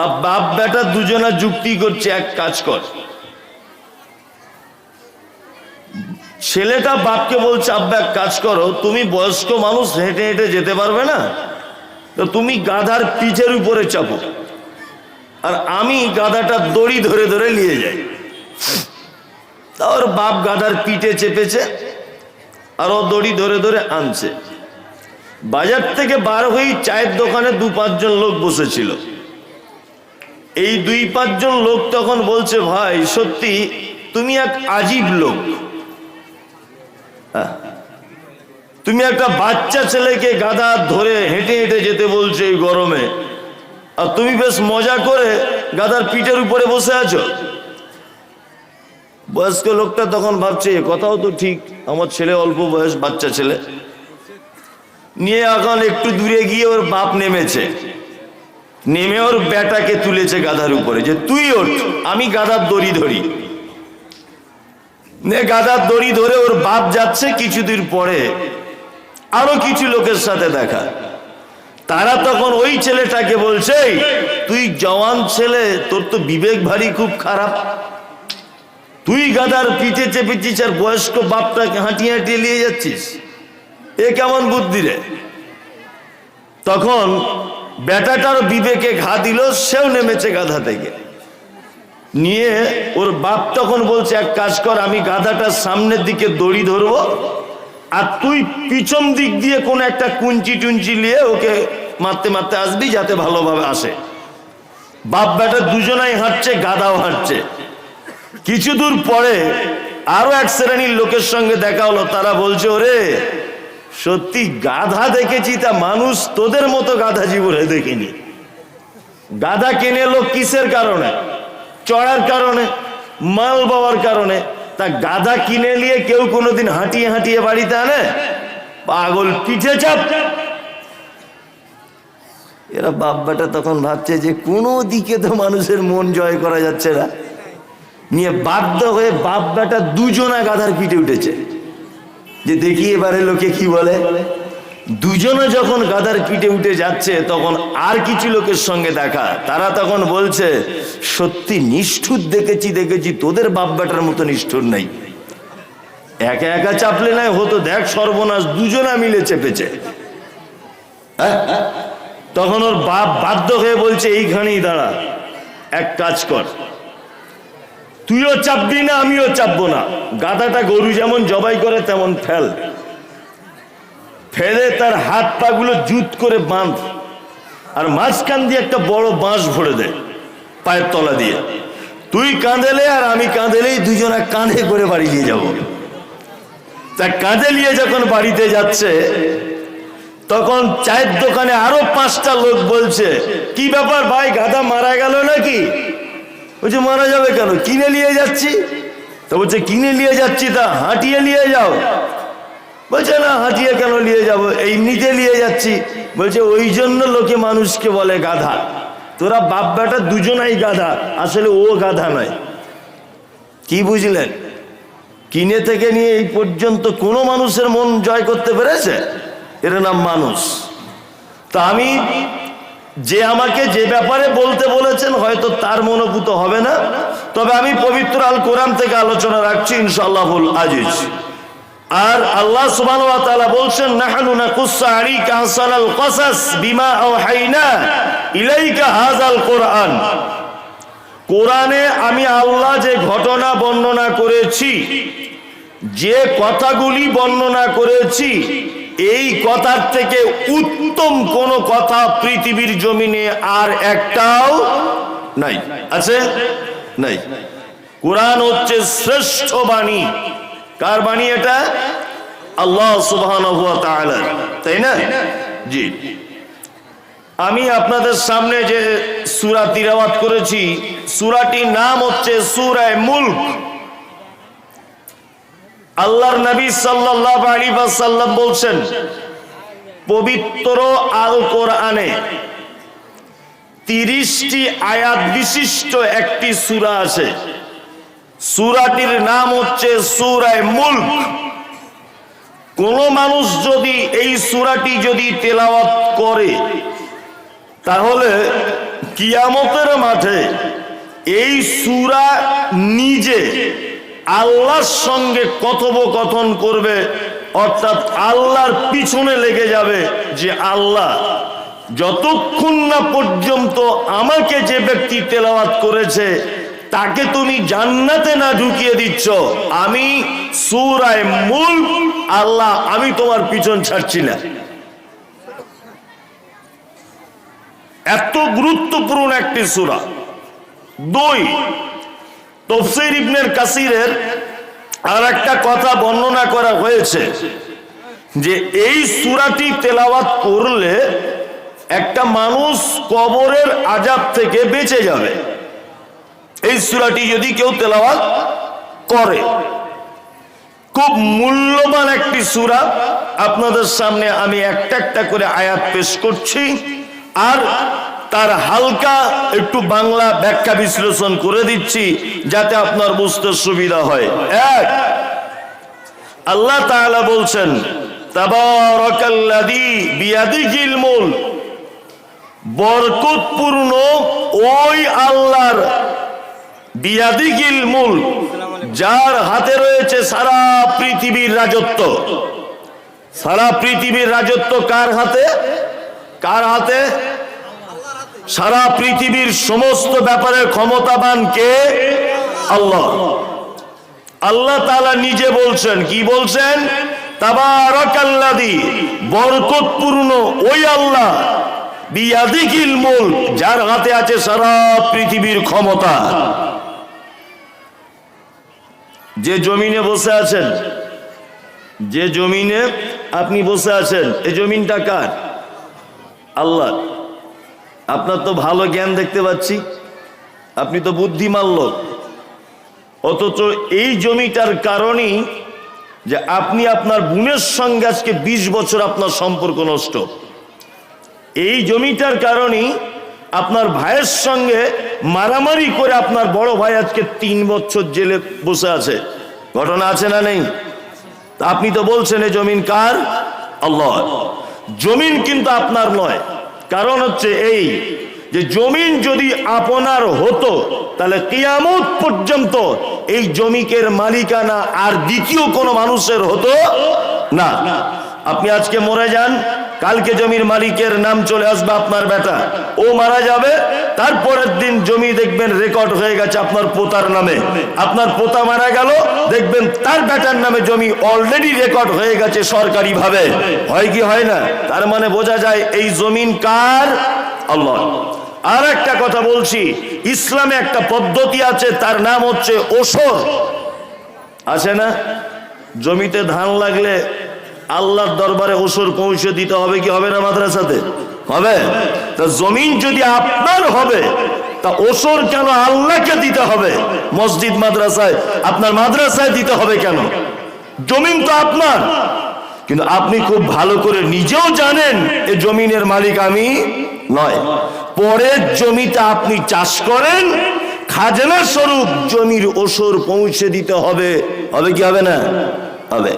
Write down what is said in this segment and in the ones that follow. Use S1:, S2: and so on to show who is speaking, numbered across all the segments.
S1: তা বাপ বেটা দুজনা যুক্তি করছে, এক কাজ কর। ছেলেটা বাপকে বলছে, আব্বা, এক কাজ করো, তুমি বয়স্ক মানুষ, হেঁটে হেঁটে যেতে পারবে না? তো তুমি গাধার পিঠের উপরে চাপো। আর আমি গাধাটা দড়ি ধরে ধরে নিয়ে যাই। তা ওর বাপ গাধার পিঠে চেপেছে, আর ও দড়ি ধরে ধরে আনছে। বাজার থেকে বার হয়েই চায়ের দোকানে দু পাঁচজন লোক বসেছিল। এই দুই পাঁচজন লোক তখন বলছে, ভাই, সত্যি তুমি এক আজীব লোক। হ্যাঁ। তুমি একটা বাচ্চা ছেলেকে গাদা ধরে হেঁটে হেঁটে যেতে বলছো এই গরমে। আর তুমি বেশ মজা করে গাদার পিঠের উপরে বসে আছো। বয়স্ক লোকটা তখন ভাবছে কথাও তো ঠিক, আমার ছেলে অল্প বয়স, বাচ্চা ছেলে। নিয়ে এখন একটু দূরে গিয়ে ওর বাপ নেমেছে। নেমে ওর বেটাকে তুলেছে গাধার উপরে, যে তুই ওঠ, আমি গাধার দড়ি ধরি। গাধার দড়ি ধরে ওর বাপ যাচ্ছে কিছু দূর পরে, আরও কিছু লোকের সাথে দেখা। তারা তখন ওই ছেলেটাকে বলছে তুই জওয়ান ছেলে, তোর তো বিবেক ভারী খুব খারাপ। তুই গাদার পিঠে চেপেছিস আর বয়স্ক বাপটাকে হাঁটিয়ে হাঁটিয়ে নিয়ে যাচ্ছিস। এ কেমন বুদ্ধি রে? তখন বেটাটার বিবেকে ঘা দিল, সেও নেমেছে গাধা থেকে। নিয়ে ওর বাপ তখন বলছে, এক কাজ কর, আমি গাধাটার সামনের দিকে দড়ি ধরবো, আর তুই পিছন দিক দিয়ে কোন একটা কুঞ্চি টুঞ্চি নিয়ে ওকে মারতে মারতে আসবি, যাতে ভালোভাবে আসে। বাপ বেটা দুজনাই হাঁটছে, গাধাও হাঁটছে। কিছু দূর পরে আরও এক শ্রেণির লোকের সঙ্গে দেখা হলো, তারা বলছে, ওরে সত্যি গাধা দেখেছি তা মানুষ তোদের মতো গাধা জীবনে দেখিনি। গাধা কিনে লোক কিসের কারণে? চড়ার কারণে? মাল বাবার কারণে? তা গাধা কিনে নিয়ে কেউ কোনোদিন হাঁটিয়ে হাঁটিয়ে বাড়িতে আনে? পাগল পিঠে চাপ। এরা বাপ বেটা তখন ভাবছে যে কোনো দিকে তো মানুষের মন জয় করা যাচ্ছে না। নিয়ে বাধ্য হয়ে বাপ বেটা দুজনা গাধার পিঠে উঠেছে। যে দেখি এবারে লোকে কি বলে? দুজনে যখন গাদার পিঠে উঠে যাচ্ছে, তখন আর কিছু লোকের সঙ্গে দেখা। তারা তখন বলছে, সত্যি নিষ্ঠুর দেখেছি দেখেছি, তোদের বাপ বেটার মতো নিষ্ঠুর নেই। একা একা চাপলে নাই, হতো দেখ সর্বনাশ, দুজনা মিলে চেপেছে। হ্যাঁ? তখন ওর বাপ বাধ্য হয়ে বলছে, এইখানেই দাঁড়া, এক কাজ কর। তুইও চাপবি না, আমিও চাপবো না। গাদাটা গরু যেমন জবাই করে, তেমন ফেল। ফেলে তার হাত পা গুলো জুত করে বাঁধ আর মাঝখান দিয়ে একটা বড় বাঁশ ভরে দে, পায়ের তলা দিয়ে। তুই কাঁদেলে আর আমি কাঁদেলেই দুজনা কাঁধে করে বাড়ি নিয়ে যাব। তা কাঁধে নিয়ে যখন বাড়িতে যাচ্ছে, তখন চায়ের দোকানে আরও পাঁচটা লোক বলছে, কি ব্যাপার ভাই, গাধা মারা গেল নাকি? বলছে, মারা যাবে কেন? কিনে নিয়ে যাচ্ছি? তো বলছে, কিনে নিয়ে যাচ্ছি তা হাঁটিয়ে নিয়ে যাও। বলছে, না, হাঁটিয়ে কেন নিয়ে যাব? এমনিতে নিয়ে যাচ্ছি। বলছে, ওই জন্য লোকে মানুষকে বলে গাধা। তোরা বাপ বেটা দুজনাই গাধা, আসলে ও গাধা নয়। কি বুঝলেন? কিনে থেকে নিয়ে এই পর্যন্ত কোনো মানুষের মন জয় করতে পেরেছে? এর নাম মানুষ। তা আমি যে আমাকে যে ব্যাপারে বলতে বলেছেন, হয়তো তার মনোভূত হবে না। তবে আমি পবিত্র আল কোরআন থেকে আলোচনা রাখছি, ইনশাআল্লাহুল আজিজ। আর আল্লাহ বলছেন ইলাইকা কোরআন। কোরআনে আমি আল্লাহ যে ঘটনা বর্ণনা করেছি, যে কথাগুলি বর্ণনা করেছি এই কথার থেকে উত্তম কোন কথা পৃথিবীর জমিনে আর একটাও নাই। আছে? নাই। কোরআন হচ্ছে শ্রেষ্ঠ বাণী। কার বাণী এটা? আল্লাহ তাআলা। তাই না? জি। আমি আপনাদের সামনে যে সূরা তিলাওয়াত করেছি, সুরাটির নাম হচ্ছে সুরায় মুলক। আল্লাহর নবী সাল্লাল্লাহু আলাইহি ওয়াসাল্লাম বলছেন, পবিত্র আল কোরআনে তিরিশটি আয়াত বিশিষ্ট একটি সূরা আছে। সূরাটির নাম হচ্ছে সূরায়ে মুলক। কোন মানুষ যদি এই সূরাটি যদি তেলাওয়াত করে, তাহলে কিয়ামতের মাঠে এই সূরা নিজে আল্লাহর সঙ্গে কথোপকথন করবে, অর্থাৎ আল্লাহর পিছনে লেগে যাবে যে আল্লাহ, যতক্ষণ না পর্যন্ত আমাকে যে ব্যক্তি তেলাওয়াত করেছে, তাকে তুমি জান্নাতে না ঢুকিয়ে দিচ্ছ। আমি সুরায় মূল আল্লাহ, আমি তোমার পিছন ছাড়ছি না। এত গুরুত্বপূর্ণ একটি সুরা। দুই তফসির ইবনের কাসিরের আর একটা কথা বর্ণনা করা হয়েছে যে এই সুরাটি তেলাওয়াত করলে একটা মানুষ কবরের আজাব থেকে বেঁচে যাবে। এই সুরাটি যদি কেউ তেলাওয়াত করে, খুব মূল্যবান একটি সুরা। আপনাদের সামনে আমি একটা একটা করে আয়াত পেশ করছি। আর তার হালকা একটু বাংলা ব্যাখ্যা বিশ্লেষণ করে দিচ্ছি, যাতে আপনার বুঝতে সুবিধা হয়। এক, আল্লাহ তাআলা বলছেন, তাবারাকাল্লাযী বিয়াদিহিল মুলক। বরকতপূর্ণ ওই আল্লাহর বিয়াদিগিল মূল যার হাতে রয়েছে সারা পৃথিবীর রাজত্ব। সারা পৃথিবীর রাজত্ব কার হাতে? কার হাতে? সারা পৃথিবীর সমস্ত ব্যাপারে ক্ষমতাবান কে? আল্লাহ। আল্লাহ তালা নিজে বলছেন, কি বলছেন? তাবারাকাল্লাযী, বরকতপূর্ণ ওই আল্লাহ বিয়াদিকিল মুলক, যার হাতে আছে সারা পৃথিবীর ক্ষমতা। যে জমিনে বসে আছেন, যে জমিনে আপনি বসে আছেন এই জমিনটা কার? আল্লাহ। আপনার তো ভালো জ্ঞান দেখতে পাচ্ছি। আপনি তো বুদ্ধিমান লোক। অথচ এই জমিটার কারণেই যে আপনি আপনার বোনের সঙ্গে আজকে বিশ বছর আপনার সম্পর্ক নষ্ট। এই জমিটার কারণেই আপনার ভাইয়ের সঙ্গে মারামারি করে আপনার বড় ভাই আজকে তিন বছর জেলে বসে আছে। ঘটনা আছে না নেই? আপনি তো বলছেন এই জমিন কার? আল্লাহ। জমিন কিন্তু আপনার নয়। কারণ হচ্ছে এই যে জমিন যদি আপনার হতো, তাহলে কিয়ামত পর্যন্ত এই জমিকের মালিকানা আর দ্বিতীয় কোনো মানুষের হতো না। আপনি আজকে মরে যান কালকে জমির মালিকের নাম চলে আসবে আপনার বেটা। ও মারা যাবে, তারপরের দিন জমি দেখবেন রেকর্ড হয়ে গেছে আপনার পোতার নামে। আপনার পোতা মারা গেল, দেখবেন তার বেটার নামে জমি অলরেডি রেকর্ড হয়ে গেছে সরকারি ভাবে হয় কি হয় না? তার মানে বোঝা যায় এই জমিন কার? আল্লাহ। আর একটা কথা বলছি, ইসলামে একটা পদ্ধতি আছে, তার নাম হচ্ছে ওসর আছে না? জমিতে ধান লাগলে আল্লাহর দরবারে ওসর পৌঁছে দিতে হবে কি হবে না মাদ্রাসাতে? হবে? তা জমিন যদি আপনার হবে, তা ওসর কেন আল্লাহকে দিতে হবে? মসজিদ মাদ্রাসায়, আপনার মাদ্রাসায় দিতে হবে কেন? জমিন তো আপনার। কিন্তু আপনি খুব ভালো করে নিজেও জানেন, এ জমিনের মালিক আমি নয়। পরের জমিটা আপনি চাষ করেন খাজনা স্বরূপ জমির ওসর পৌঁছে দিতে হবে। হবে কি হবে না? হবে।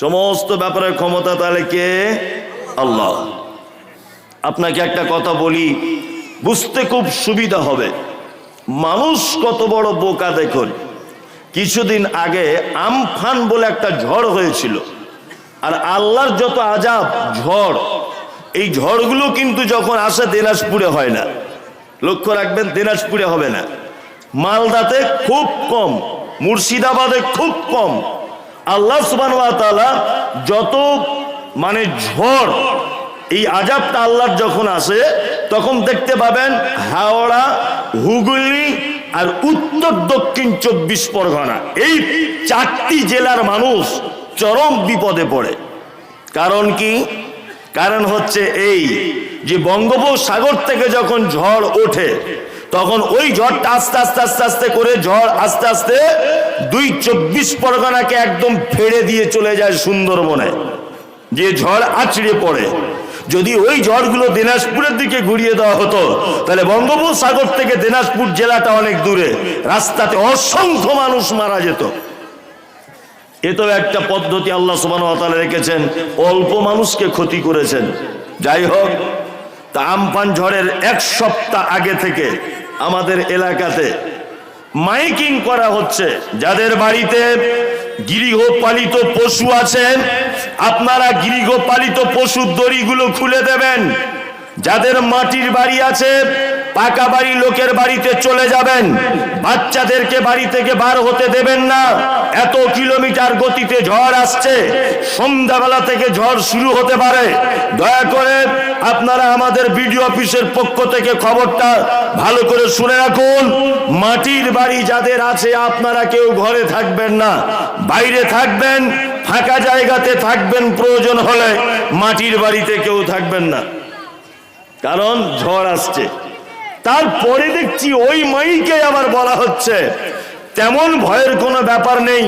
S1: সমস্ত ব্যাপারের ক্ষমতা তাহলে কে? আল্লাহ। আপনাকে একটা কথা বলি, বুঝতে খুব সুবিধা হবে। মানুষ কত বড় বোকা দেখুন। কিছুদিন আগে আমফান বলে একটা ঝড় হয়েছিল। আর আল্লাহর যত আজাব, ঝড়, এই ঝড়গুলো কিন্তু যখন আসে দিনাজপুরে হয় না। লক্ষ্য রাখবেন, দিনাজপুরে হবে না। মালদাতে খুব কম, মুর্শিদাবাদে খুব কম। আল্লাহ সুবান যত মানে ঝড়, এই আজাবটা আল্লাহর যখন আসে, তখন দেখতে পাবেন হাওড়া, হুগলি আর উত্তর দক্ষিণ চব্বিশ পরগনা। এই চারটি জেলার মানুষ চরম বিপদে পড়ে। কারণ কি? কারণ হচ্ছে এই যে বঙ্গোপসাগর থেকে যখন ঝড় ওঠে তখন ওই ঝড়টা আস্তে আস্তে আস্তে আস্তে করে ঝড় আস্তে আস্তে দুই চব্বিশ পরগনাকে একদম ফেড়ে দিয়ে চলে যায় সুন্দরবনে। যে ঝড় আছড়ে পড়ে। যদি ওই ঝড়গুলো দিনাজপুরের দিকে ঘুরিয়ে দেওয়া হতো, তাহলে বঙ্গোপসাগর থেকে দিনাজপুর জেলাটা অনেক দূরে। রাস্তাতে অসংখ্য মানুষ মারা যেত। এ তো একটা পদ্ধতি আল্লাহ সুবান রেখেছেন। অল্প মানুষকে ক্ষতি করেছেন। যাই হোক তা আমফান ঝড়ের এক সপ্তাহ আগে থেকে আমাদের এলাকাতে মাইকিং করা হচ্ছে। যাদের বাড়িতে গৃহপালিত পশু আছেন আপনারা গৃহপালিত পশুর দড়িগুলো খুলে দেবেন। যাদের মাটির বাড়ি আছে পাকা বাড়ি লোকের বাড়িতে চলে যাবেন। বাচ্চাদেরকে বাড়ি থেকে বার হতে দেবেন না। এত কিলোমিটার গতিতে ঝড় আসছে। সন্ধ্যাবেলা থেকে ঝড় শুরু হতে পারে। দয়া করে আপনারা আমাদের বিডিও অফিসের পক্ষ থেকে খবরটা ভালো করে শুনে রাখুন। মাটির বাড়ি যাদের আছে, আপনারা কেউ ঘরে থাকবেন না। বাইরে থাকবেন, ফাঁকা জায়গাতে থাকবেন প্রয়োজন হলে মাটির বাড়িতে কেউ থাকবেন না। কারণ ঝড় আসছে। তারপরে দেখছি ওই মাইকে আবার বলা হচ্ছে। তেমন ভয়ের কোনো ব্যাপার নেই।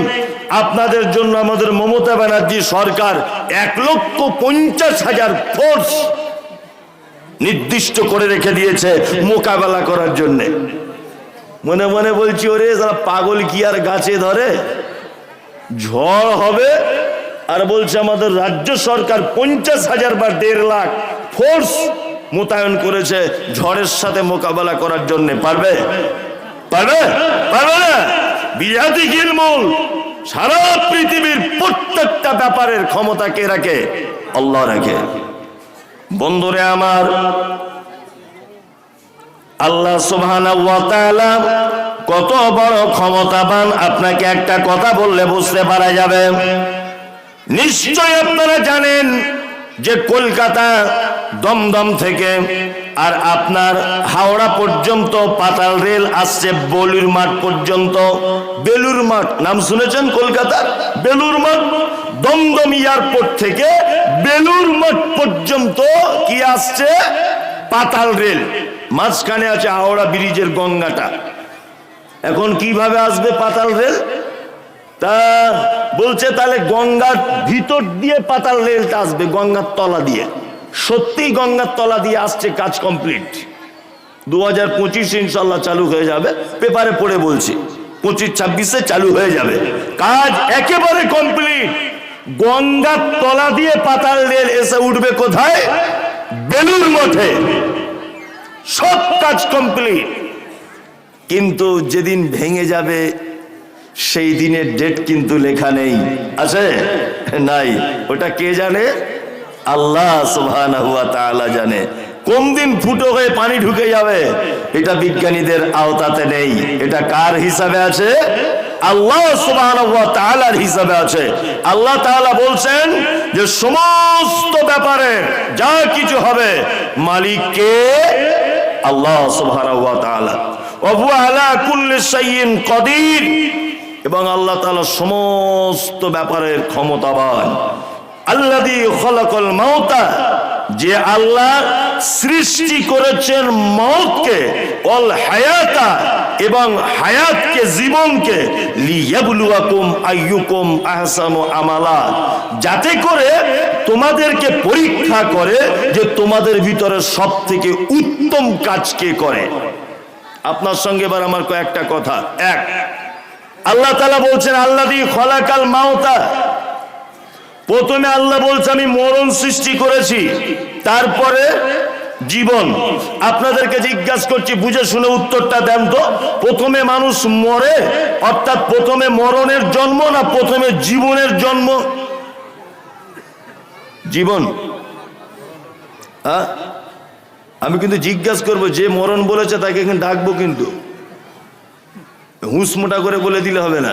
S1: আপনাদের জন্য আমাদের মমতা ব্যানার্জি সরকার এক লক্ষ পঞ্চাশ হাজার ফোর্স নির্দিষ্ট করে রেখে দিয়েছে মোকাবেলা করার জন্য। মনে মনে বলছি, ওরে, যারা পাগল কি আর গাছে ধরে? ঝড় হবে আর বলছে আমাদের রাজ্য সরকার পঞ্চাশ হাজার বা দেড় লাখ ফোর্স মোতায়েন করেছে ঝড়ের সাথে মোকাবেলা করার জন্য। পারবে? পারবে? পারবে না? বিজাতি কিলমুল সারা পৃথিবীর প্রত্যেকটা ব্যাপারের ক্ষমতা কে রাখে? আল্লাহ রাখে। বন্ধুরে আমার, আল্লাহ তাআলা কত বড় ক্ষমতাবান আপনাকে একটা কথা বললে বুঝতে পারা যাবে। নিশ্চয় আপনারা জানেন যে কলকাতা দমদম থেকে আর আপনার হাওড়া পর্যন্ত পাতাল রেল আসছে বলির মাঠ পর্যন্ত। বেলুর মাঠ, নাম শুনেছেন কলকাতার? বেলুর মাঠ, দমদম এয়ারপোর্ট থেকে বেলুর মাঠ পর্যন্ত কি আসছে? পাতাল রেল। মাঝখানে আছে হাওড়া ব্রিজের গঙ্গাটা। এখন কীভাবে আসবে পাতাল রেল? তা বলছে তাহলে গঙ্গার ভিতর দিয়ে পাতাল রেলটা আসবে, গঙ্গার তলা দিয়ে। সত্যিই গঙ্গার তলা দিয়ে আসছে কাজ কমপ্লিট দু হাজার পঁচিশ ইনশাল্লাহ চালু হয়ে যাবে। পেপারে পড়ে বলছি, পঁচিশ ছাব্বিশে চালু হয়ে যাবে। কাজ একেবারে কমপ্লিট গঙ্গার তলা দিয়ে পাতাল রেল এসে উঠবে কোথায়? বেলুর মঠে। সব কাজ কমপ্লিট কিন্তু যেদিন ভেঙে যাবে সেই দিনের ডেট কিন্তু লেখা নেই। আছে? নাই। ওটা কে জানে? আল্লাহ জানে। কোন দিন ফুটো হয়ে পানি ঢুকে যাবে? এটা বিজ্ঞানীদের আওতাতে নেই। এটা কার হিসাবে আছে? আল্লাহ তাআলার হিসাবে আছে। আল্লাহ তাআলা বলছেন যে সমস্ত ব্যাপারে যা কিছু হবে মালিক কে আল্লাহ ওয়া তাআলা। কুল্লি এবং আল্লাহ তাআলা সমস্ত ব্যাপারের ক্ষমতাবান। আল্লাযী খলাকাল মাওতা যে আল্লাহ সৃষ্টি করেছেন মওতকে অল হায়াতা, এবং হায়াতকে, জীবনকে, লিয়াবলুয়াকুম আইয়ুকুম আহসানু আমালা, যাতে করে তোমাদেরকে পরীক্ষা করে যে তোমাদের ভিতরে সব থেকে উত্তম কাজ কে করে। আপনার সঙ্গে এবার আমার কয়েকটা কথা। এক আল্লাহ তালা বলছেন আল্লাহ দিয়ে খলাকাল মাওতা প্রথমে আল্লাহ বলছে, আমি মরণ সৃষ্টি করেছি, তারপরে জীবন। আপনাদেরকে জিজ্ঞাসা করছি, বুঝে শুনে উত্তরটা দেন তো। প্রথমে মানুষ মরে, অর্থাৎ প্রথমে মরণের জন্ম না প্রথমে জীবনের জন্ম? জীবন। আমি কিন্তু জিজ্ঞাসা করব, যে মরণ বলেছে তাকে ডাকবো কিন্তু। হুঁস মোটা করে বলে দিলে হবে না।